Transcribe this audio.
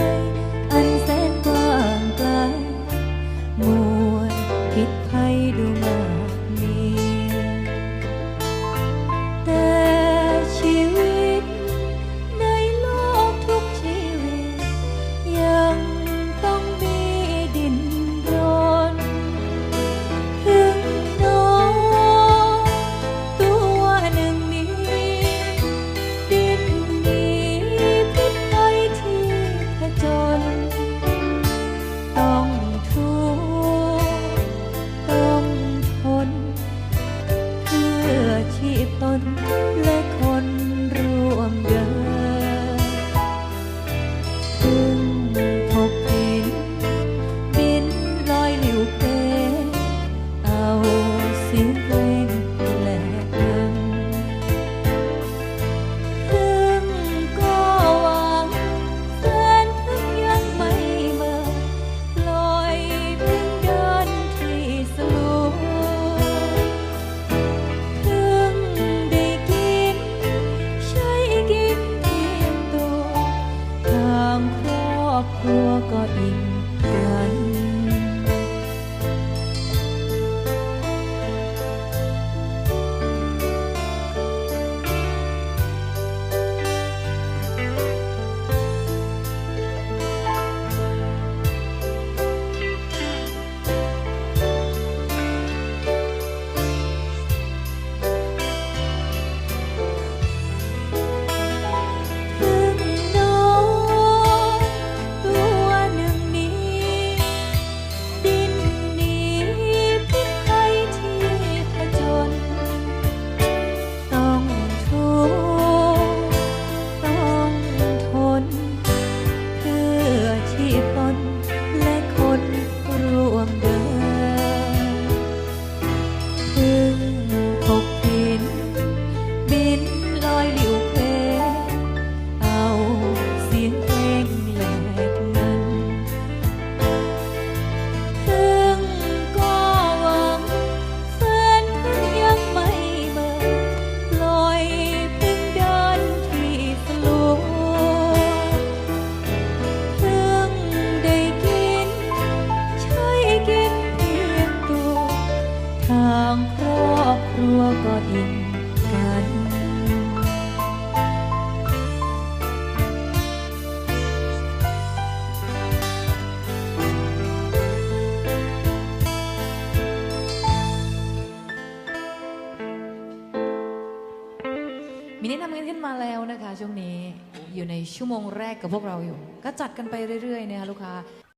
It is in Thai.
away. ที่ตนเละ ทางครอบครัวก็อินกันมินิทำเงินขึ้นมาแล้วนะคะช่วงนี้อยู่ในชั่วโมงแรกกับพวกเราอยู่ ก็จัดกันไปเรื่อยๆนะคะลูกค้า